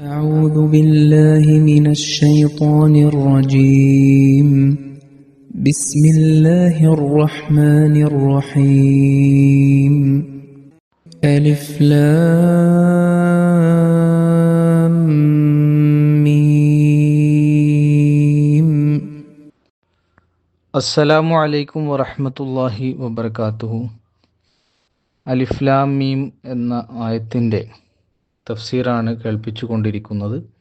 أعوذ بالله من الشيطان الرجيم بسم الله الرحمن الرحيم ألف لام ميم അസ്സലാമു അലൈക്കും വറഹ്മത്തുള്ളാഹി വബർക്കാത്തുഹു അലിഫ്ലാം മീം എന്ന ആയത്തിൻ്റെ തഫ്സീറാണ് കേൾപ്പിച്ചു കൊണ്ടിരിക്കുന്നത്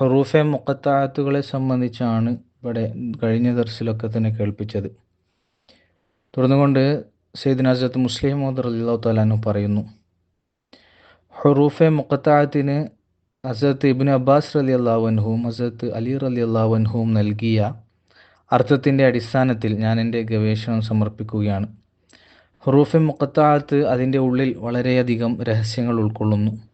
ഹറൂഫെ മുക്കത്തായത്തുകളെ സംബന്ധിച്ചാണ് ഇവിടെ കഴിഞ്ഞ ദർസിലൊക്കെ തന്നെ കേൾപ്പിച്ചത്. തുടർന്നുകൊണ്ട് സെയ്ദിൻ ഹസരത്ത് മുസ്ലിം മോദർ അല്ലാഹു താലാനു പറയുന്നു. ഹറൂഫെ മുക്കത്തായത്തിന് ഹസരത്ത് ഇബിൻ അബ്ബാസ് റലി അള്ളാഹുവൻഹുവും ഹസരത്ത് അലി റലി അള്ളാഹുവൻഹുവും നൽകിയ അർത്ഥത്തിന്റെ അടിസ്ഥാനത്തിൽ ഞാൻ എന്റെ ഗവേഷണം സമർപ്പിക്കുകയാണ്. ഹുറൂഫെ മുക്കത്താഴത്ത് അതിന്റെ ഉള്ളിൽ വളരെയധികം രഹസ്യങ്ങൾ ഉൾക്കൊള്ളുന്നു.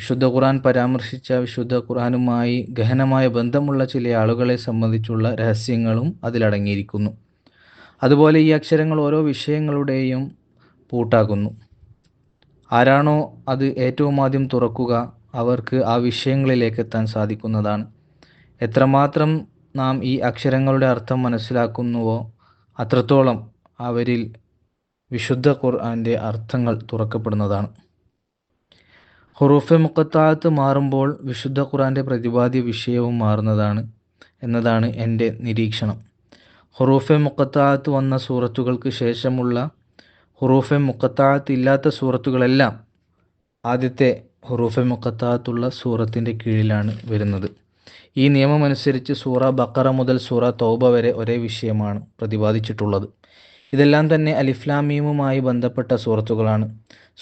വിശുദ്ധ ഖുർആൻ പരാമർശിച്ച വിശുദ്ധ ഖുർആനുമായി ഗഹനമായ ബന്ധമുള്ള ചില ആളുകളെ സംബന്ധിച്ചുള്ള രഹസ്യങ്ങളും അതിലടങ്ങിയിരിക്കുന്നു. അതുപോലെ ഈ അക്ഷരങ്ങൾ ഓരോ വിഷയങ്ങളുടെയും പൂട്ടാകുന്നു. ആരാണോ അത് ഏറ്റവും ആദ്യം തുറക്കുക അവർക്ക് ആ വിഷയങ്ങളിലേക്ക് എത്താൻ സാധിക്കുന്നതാണ്. എത്രമാത്രം നാം ഈ അക്ഷരങ്ങളുടെ അർത്ഥം മനസ്സിലാക്കുന്നുവോ അത്രത്തോളം അവരിൽ വിശുദ്ധ ഖുർആന്റെ അർത്ഥങ്ങൾ തുറക്കപ്പെടുന്നതാണ്. ഹുറൂഫെ മുക്കത്താഴത്ത് മാറുമ്പോൾ വിശുദ്ധ ഖുറാന്റെ പ്രതിപാദ്യ വിഷയവും മാറുന്നതാണ് എന്നതാണ് എന്റെ നിരീക്ഷണം. ഹുറൂഫെ മുക്കത്താഴത്ത് വന്ന സൂറത്തുകൾക്ക് ശേഷമുള്ള ഹുറൂഫെ മുക്കത്താഴത്ത് ഇല്ലാത്ത സൂറത്തുകളെല്ലാം ആദ്യത്തെ ഹുറൂഫെ മുക്കത്താഴത്തുള്ള സൂറത്തിന്റെ കീഴിലാണ് വരുന്നത്. ഈ നിയമമനുസരിച്ച് സൂറ ബക്കറ മുതൽ സൂറ തൗബ വരെ ഒരേ വിഷയമാണ് പ്രതിപാദിച്ചിട്ടുള്ളത്. ഇതെല്ലാം തന്നെ അലിഫ്ലാമീമുമായി ബന്ധപ്പെട്ട സൂറത്തുകളാണ്.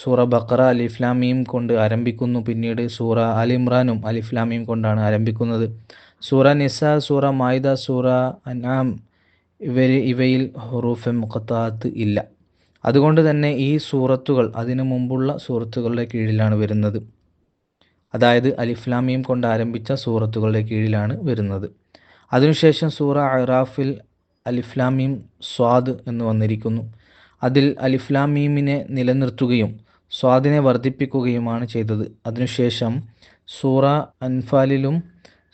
സൂറ ബക്കറ അലിഫ്ലാമീം കൊണ്ട് ആരംഭിക്കുന്നു. പിന്നീട് സൂറ അലിമ്രാനും അലിഫ്ലാമീം കൊണ്ടാണ് ആരംഭിക്കുന്നത്. സൂറ നിസ സൂറ മായിദ സൂറ അനാം ഇവർ ഇവയിൽ ഹുറൂഫ് മുഖത്താത്ത് ഇല്ല. അതുകൊണ്ട് തന്നെ ഈ സൂറത്തുകൾ അതിനു മുമ്പുള്ള സൂറത്തുകളുടെ കീഴിലാണ് വരുന്നത്. അതായത് അലിഫ്ലാമീം കൊണ്ട് ആരംഭിച്ച സൂറത്തുകളുടെ കീഴിലാണ് വരുന്നത്. അതിനുശേഷം സൂറ അറാഫിൽ അലിഫ്ലാമീം സ്വാദ് എന്ന് വന്നിരിക്കുന്നു. അതിൽ അലിഫ്ലാമീമിനെ നിലനിർത്തുകയും സ്വാദിനെ വർദ്ധിപ്പിക്കുകയുമാണ് ചെയ്തത്. അതിനുശേഷം സൂറ അൻഫാലിലും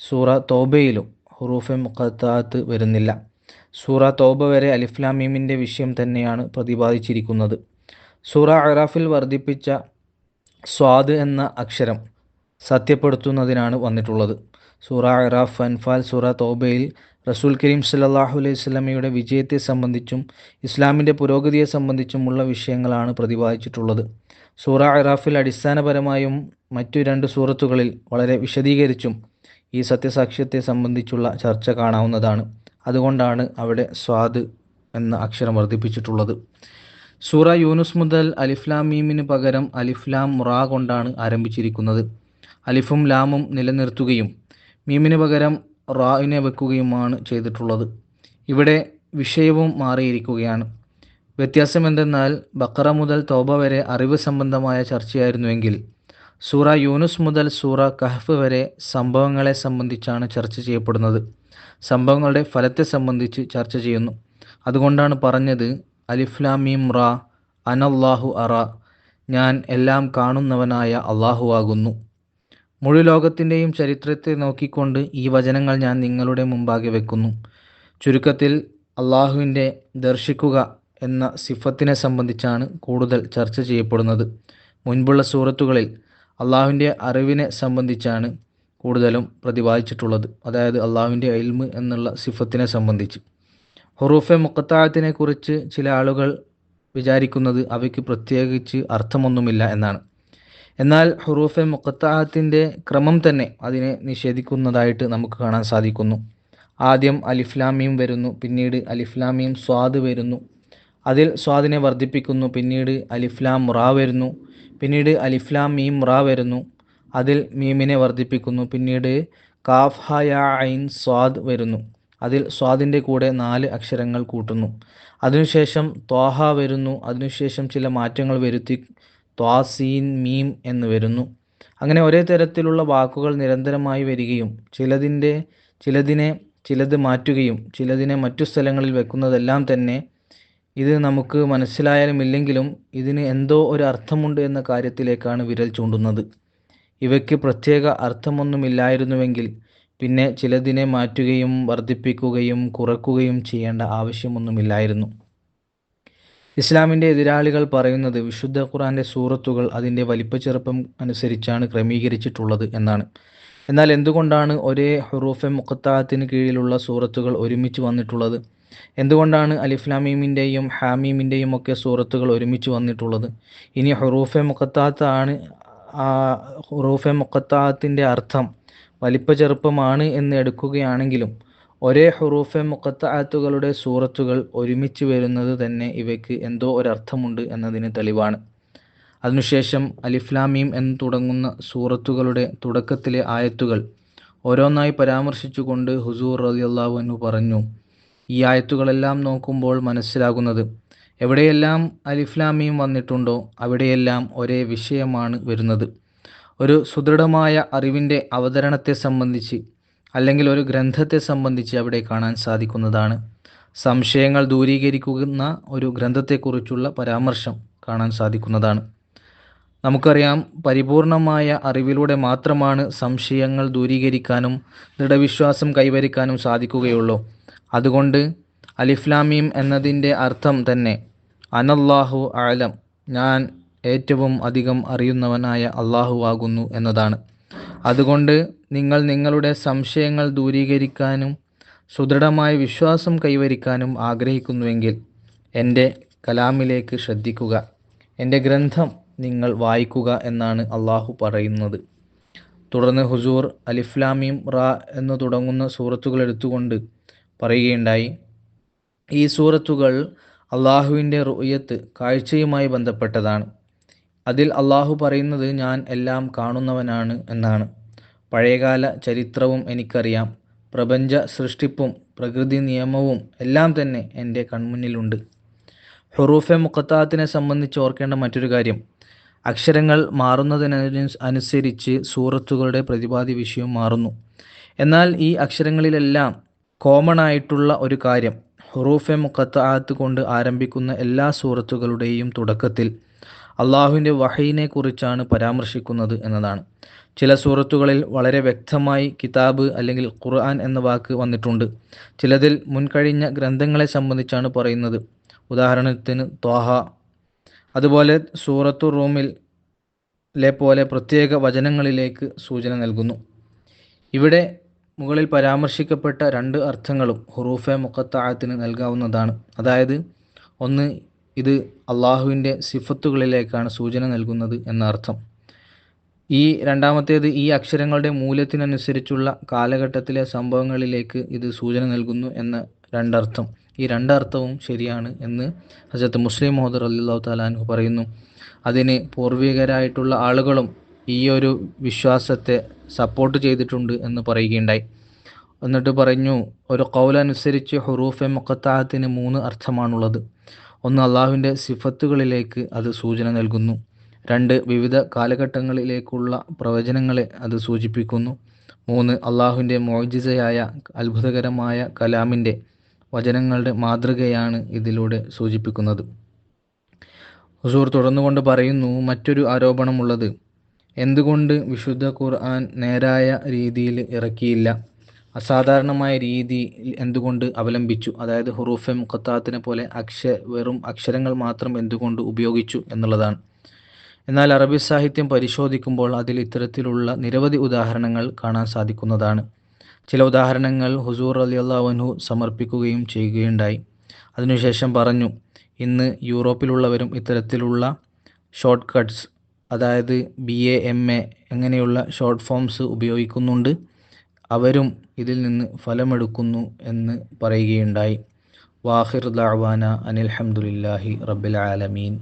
സൂറ തോബയിലും ഹുറൂഫെ മുഖത്താത്ത് വരുന്നില്ല. സൂറ തോബ വരെ അലിഫ്ലാമീമിന്റെ വിഷയം തന്നെയാണ് പ്രതിപാദിച്ചിരിക്കുന്നത്. സൂറ അറാഫിൽ വർദ്ധിപ്പിച്ച സ്വാദ് എന്ന അക്ഷരം സത്യപ്പെടുത്തുന്നതിനാണ് വന്നിട്ടുള്ളത്. സൂറ അറാഫ് അൻഫാൽ സൂറ തോബയിൽ റസൂൽ കരീം സല്ലാഹു അലൈഹി സ്വലമയുടെ വിജയത്തെ സംബന്ധിച്ചും ഇസ്ലാമിന്റെ പുരോഗതിയെ സംബന്ധിച്ചുമുള്ള വിഷയങ്ങളാണ് പ്രതിപാദിച്ചിട്ടുള്ളത്. സൂറ ഇറാഫിൽ അടിസ്ഥാനപരമായും മറ്റു രണ്ട് സൂറത്തുകളിൽ വളരെ വിശദീകരിച്ചും ഈ സത്യസാക്ഷ്യത്തെ സംബന്ധിച്ചുള്ള ചർച്ച കാണാവുന്നതാണ്. അതുകൊണ്ടാണ് അവിടെ സ്വാദ് എന്ന അക്ഷരം വർദ്ധിപ്പിച്ചിട്ടുള്ളത്. സൂറ യൂനുസ് മുതൽ അലിഫ്ലാം മീമിന് പകരം അലിഫ്ലാം റാ കൊണ്ടാണ് ആരംഭിച്ചിരിക്കുന്നത്. അലിഫും ലാമും നിലനിർത്തുകയും മീമിന് പകരം റായിനെ വെക്കുകയുമാണ് ചെയ്തിട്ടുള്ളത്. ഇവിടെ വിഷയവും മാറിയിരിക്കുകയാണ്. വ്യത്യാസം എന്തെന്നാൽ ബക്കറ മുതൽ തോബ വരെ അറിവ് സംബന്ധമായ ചർച്ചയായിരുന്നുവെങ്കിൽ സൂറ യൂനുസ് മുതൽ സൂറ കഹഫ് വരെ സംഭവങ്ങളെ സംബന്ധിച്ചാണ് ചർച്ച ചെയ്യപ്പെടുന്നത്. സംഭവങ്ങളുടെ ഫലത്തെ സംബന്ധിച്ച് ചർച്ച ചെയ്യുന്നു. അതുകൊണ്ടാണ് പറഞ്ഞത് അലിഫ്ലാമീം റ അനല്ലാഹു അറ ഞാൻ എല്ലാം കാണുന്നവനായ അള്ളാഹു ആകുന്നു. മുഴു ലോകത്തിന്റെയും ചരിത്രത്തെ നോക്കിക്കൊണ്ട് ഈ വചനങ്ങൾ ഞാൻ നിങ്ങളുടെ മുമ്പാകെ വെക്കുന്നു. ചുരുക്കത്തിൽ അള്ളാഹുവിന്റെ ദർശിക്കുക എന്ന സിഫത്തിനെ സംബന്ധിച്ചാണ് കൂടുതൽ ചർച്ച ചെയ്യപ്പെടുന്നത്. മുൻപുള്ള സൂറത്തുകളിൽ അള്ളാഹുവിന്റെ അറിവിനെ സംബന്ധിച്ചാണ് കൂടുതലും പ്രതിപാദിച്ചിട്ടുള്ളത്. അതായത് അള്ളാഹുവിന്റെ എൽമ് എന്നുള്ള സിഫത്തിനെ സംബന്ധിച്ച്. ഹുറൂഫെ മുക്കത്താഴത്തിനെ കുറിച്ച് ചില ആളുകൾ വിചാരിക്കുന്നത് അവയ്ക്ക് പ്രത്യേകിച്ച് അർത്ഥമൊന്നുമില്ല എന്നാണ്. എന്നാൽ ഹുറൂഫെ മുക്കത്താഹത്തിന്റെ ക്രമം തന്നെ അതിനെ നിഷേധിക്കുന്നതായിട്ട് നമുക്ക് കാണാൻ സാധിക്കുന്നു. ആദ്യം അലിഫ്ലാമിയും വരുന്നു പിന്നീട് അലിഫ്ലാമിയും സ്വാദ് വരുന്നു. അതിൽ സ്വാദിനെ വർദ്ധിപ്പിക്കുന്നു. പിന്നീട് അലിഫ്ലാം റാ വരുന്നു. പിന്നീട് അലിഫ്ലാം മീം റാ വരുന്നു. അതിൽ മീമിനെ വർദ്ധിപ്പിക്കുന്നു. പിന്നീട് കാഫ് ഹ യാ ഐൻ സ്വാദ് വരുന്നു. അതിൽ സ്വാദിന്റെ കൂടെ നാല് അക്ഷരങ്ങൾ കൂട്ടുന്നു. അതിനുശേഷം ത്വാഹ വരുന്നു. അതിനുശേഷം ചില മാറ്റങ്ങൾ വരുത്തി ത്വാസീൻ മീം എന്ന് വരുന്നു. അങ്ങനെ ഒരേ തരത്തിലുള്ള വാക്കുകൾ നിരന്തരമായി വരികയും ചിലതിന്റെ ചിലതിനെ ചിലത് മാറ്റുകയും ചിലതിനെ മറ്റു സ്ഥലങ്ങളിൽ വെക്കുന്നതെല്ലാം തന്നെ ഇത് നമുക്ക് മനസ്സിലായാലും ഇല്ലെങ്കിലും ഇതിന് എന്തോ ഒരു അർത്ഥമുണ്ട് എന്ന കാര്യത്തിലേക്കാണ് വിരൽ ചൂണ്ടുന്നത്. ഇവയ്ക്ക് പ്രത്യേക അർത്ഥമൊന്നുമില്ലായിരുന്നുവെങ്കിൽ പിന്നെ ചിലതിനെ മാറ്റുകയും വർദ്ധിപ്പിക്കുകയും കുറക്കുകയും ചെയ്യേണ്ട ആവശ്യമൊന്നുമില്ലായിരുന്നു. ഇസ്ലാമിന്റെ എതിരാളികൾ പറയുന്നത് വിശുദ്ധ ഖുറാന്റെ സൂറത്തുകൾ അതിന്റെ വലിപ്പച്ചെറുപ്പം അനുസരിച്ചാണ് ക്രമീകരിച്ചിട്ടുള്ളത് എന്നാണ്. എന്നാൽ എന്തുകൊണ്ടാണ് ഒരേ ഹുറൂഫെ മുഖത്താഹത്തിന് കീഴിലുള്ള സൂറത്തുകൾ ഒരുമിച്ച് വന്നിട്ടുള്ളത്? എന്തുകൊണ്ടാണ് അലിഫ്ലാമീമിന്റെയും ഹാമീമിന്റെയും ഒക്കെ സൂറത്തുകൾ ഒരുമിച്ച് വന്നിട്ടുള്ളത്? ഇനി ഹുറൂഫെ മുഖത്താത്താണ് ആ ഹുറൂഫെ മുഖത്താത്തിന്റെ അർത്ഥം വലിപ്പ ചെറുപ്പമാണ് എന്ന് എടുക്കുകയാണെങ്കിലും ഒരേ ഹുറൂഫെ മുഖത്താത്തുകളുടെ സൂറത്തുകൾ ഒരുമിച്ച് വരുന്നത് തന്നെ ഇവയ്ക്ക് എന്തോ ഒരർത്ഥമുണ്ട് എന്നതിന് തെളിവാണ്. അതിനുശേഷം അലിഫ്ലാമീം എന്ന് തുടങ്ങുന്ന സൂറത്തുകളുടെ തുടക്കത്തിലെ ആയത്തുകൾ ഓരോന്നായി പരാമർശിച്ചുകൊണ്ട് ഹുസൂർ റളിയല്ലാഹു എന്ന് പറഞ്ഞു ഈ ആയത്തുകളെല്ലാം നോക്കുമ്പോൾ മനസ്സിലാകുന്നത്. എവിടെയെല്ലാം അലിഫ്ലാമിയും വന്നിട്ടുണ്ടോ അവിടെയെല്ലാം ഒരേ വിഷയമാണ് വരുന്നത്. ഒരു സുദൃഢമായ അറിവിന്റെ അവതരണത്തെ സംബന്ധിച്ച് അല്ലെങ്കിൽ ഒരു ഗ്രന്ഥത്തെ സംബന്ധിച്ച് അവിടെ കാണാൻ സാധിക്കുന്നതാണ്. സംശയങ്ങൾ ദൂരീകരിക്കുന്ന ഒരു ഗ്രന്ഥത്തെക്കുറിച്ചുള്ള പരാമർശം കാണാൻ സാധിക്കുന്നതാണ്. നമുക്കറിയാം പരിപൂർണമായ അറിവിലൂടെ മാത്രമാണ് സംശയങ്ങൾ ദൂരീകരിക്കാനും ദൃഢവിശ്വാസം കൈവരിക്കാനും സാധിക്കുകയുള്ളൂ. അതുകൊണ്ട് അലിഫ്ലാമീം എന്നതിന്റെ അർത്ഥം തന്നെ അനല്ലാഹു ആലം ഞാൻ ഏറ്റവും അധികം അറിയുന്നവനായ അള്ളാഹു ആകുന്നു എന്നതാണ്. അതുകൊണ്ട് നിങ്ങൾ നിങ്ങളുടെ സംശയങ്ങൾ ദൂരീകരിക്കാനും സുദൃഢമായ വിശ്വാസം കൈവരിക്കാനും ആഗ്രഹിക്കുന്നുവെങ്കിൽ എന്റെ കലാമിലേക്ക് ശ്രദ്ധിക്കുക. എന്റെ ഗ്രന്ഥം നിങ്ങൾ വായിക്കുക എന്നാണ് അള്ളാഹു പറയുന്നത്. തുടർന്ന് ഹുസൂർ അലിഫ്ലാമീം റ എന്ന് തുടങ്ങുന്ന സൂറത്തുകൾ എടുത്തുകൊണ്ട് പറയുകയുണ്ടായി. ഈ സൂറത്തുകൾ അള്ളാഹുവിന്റെ റുയത്ത് കാഴ്ചയുമായി ബന്ധപ്പെട്ടതാണ്. അതിൽ അള്ളാഹു പറയുന്നത് ഞാൻ എല്ലാം കാണുന്നവനാണ് എന്നാണ്. പഴയകാല ചരിത്രവും എനിക്കറിയാം. പ്രപഞ്ച സൃഷ്ടിപ്പും പ്രകൃതി നിയമവും എല്ലാം തന്നെ എന്റെ കൺമുന്നിലുണ്ട്. ഹുറൂഫെ മുഖത്താത്തിനെ സംബന്ധിച്ച് ഓർക്കേണ്ട മറ്റൊരു കാര്യം. അക്ഷരങ്ങൾ മാറുന്നതിനു അനുസരിച്ച് സൂറത്തുകളുടെ പ്രതിപാദി വിഷയം മാറുന്നു. എന്നാൽ ഈ അക്ഷരങ്ങളിലെല്ലാം കോമൺ ആയിട്ടുള്ള ഒരു കാര്യം. ഹുറൂഫെ മുഖത്താത്ത് കൊണ്ട് ആരംഭിക്കുന്ന എല്ലാ സൂറത്തുകളുടെയും തുടക്കത്തിൽ അള്ളാഹുവിന്റെ വഹയിനെ കുറിച്ചാണ് പരാമർശിക്കുന്നത് എന്നതാണ്. ചില സൂറത്തുകളിൽ വളരെ വ്യക്തമായി കിതാബ് അല്ലെങ്കിൽ ഖുർആൻ എന്ന വാക്ക് വന്നിട്ടുണ്ട്. ചിലതിൽ മുൻകഴിഞ്ഞ ഗ്രന്ഥങ്ങളെ സംബന്ധിച്ചാണ് പറയുന്നത്. ഉദാഹരണത്തിന് ത്വാഹ. അതുപോലെ സൂറത്തു റൂമിൽ ലെ പോലെ പ്രത്യേക വചനങ്ങളിലേക്ക് സൂചന നൽകുന്നു. ഇവിടെ മുകളിൽ പരാമർശിക്കപ്പെട്ട രണ്ട് അർത്ഥങ്ങളും ഹുറൂഫെ മുഖത്താഴത്തിന് നൽകാവുന്നതാണ്. അതായത് ഒന്ന് ഇത് അള്ളാഹുവിന്റെ സിഫത്തുകളിലേക്കാണ് സൂചന നൽകുന്നത് എന്ന അർത്ഥം. ഈ രണ്ടാമത്തേത് ഈ അക്ഷരങ്ങളുടെ മൂല്യത്തിനനുസരിച്ചുള്ള കാലഘട്ടത്തിലെ സംഭവങ്ങളിലേക്ക് ഇത് സൂചന നൽകുന്നു എന്ന രണ്ടർത്ഥം. ഈ രണ്ടർത്ഥവും ശരിയാണ് എന്ന് ഹസരത്ത് മുസ്ലിം മുഹദർ അല്ലാഹു താലാൻഹു പറയുന്നു. അതിന് പൂർവികരായിട്ടുള്ള ആളുകളും ഈ ഒരു വിശ്വാസത്തെ സപ്പോർട്ട് ചെയ്തിട്ടുണ്ട് എന്ന് പറയുകയുണ്ടായി. എന്നിട്ട് പറഞ്ഞു ഒരു കൗലനുസരിച്ച് ഹുറൂഫെ മുക്കത്താഹത്തിന് മൂന്ന് അർത്ഥമാണുള്ളത്. ഒന്ന് അള്ളാഹുവിന്റെ സിഫത്തുകളിലേക്ക് അത് സൂചന നൽകുന്നു. രണ്ട് വിവിധ കാലഘട്ടങ്ങളിലേക്കുള്ള പ്രവചനങ്ങളെ അത് സൂചിപ്പിക്കുന്നു. മൂന്ന് അള്ളാഹുവിന്റെ മോജിസയായ അത്ഭുതകരമായ കലാമിന്റെ വചനങ്ങളുടെ മാതൃകയാണ് ഇതിലൂടെ സൂചിപ്പിക്കുന്നത്. ഹുസൂർ തുടർന്നുകൊണ്ട് പറയുന്നു മറ്റൊരു ആരോപണമുള്ളത് എന്തുകൊണ്ട് വിശുദ്ധ ഖുർആൻ നേരായ രീതിയിൽ ഇറക്കിയില്ല? അസാധാരണമായ രീതി എന്തുകൊണ്ട് അവലംബിച്ചു? അതായത് ഹുറൂഫെ മുഖത്താത്തിനെ പോലെ അക്ഷ വെറും അക്ഷരങ്ങൾ മാത്രം എന്തുകൊണ്ട് ഉപയോഗിച്ചു എന്നുള്ളതാണ്. എന്നാൽ അറബി സാഹിത്യം പരിശോധിക്കുമ്പോൾ അതിൽ ഇത്തരത്തിലുള്ള നിരവധി ഉദാഹരണങ്ങൾ കാണാൻ സാധിക്കുന്നതാണ്. ചില ഉദാഹരണങ്ങൾ ഹുസൂർ അലി അള്ളാഹുനു സമർപ്പിക്കുകയും ചെയ്യുകയുണ്ടായി. അതിനുശേഷം പറഞ്ഞു ഇന്ന് യൂറോപ്പിലുള്ളവരും ഇത്തരത്തിലുള്ള ഷോർട്ട് കട്ട്സ് അതായത് ബി എ എം എ അങ്ങനെയുള്ള ഷോർട്ട് ഫോംസ് ഉപയോഗിക്കുന്നുണ്ട് അവരും ഇതിൽ നിന്ന് ഫലമെടുക്കുന്നു എന്ന് പറയുകയുണ്ടായി. വാഹിർ ദാവാന അനിൽഹമുല്ലാഹി റബ്ബിൽ ആലമീൻ.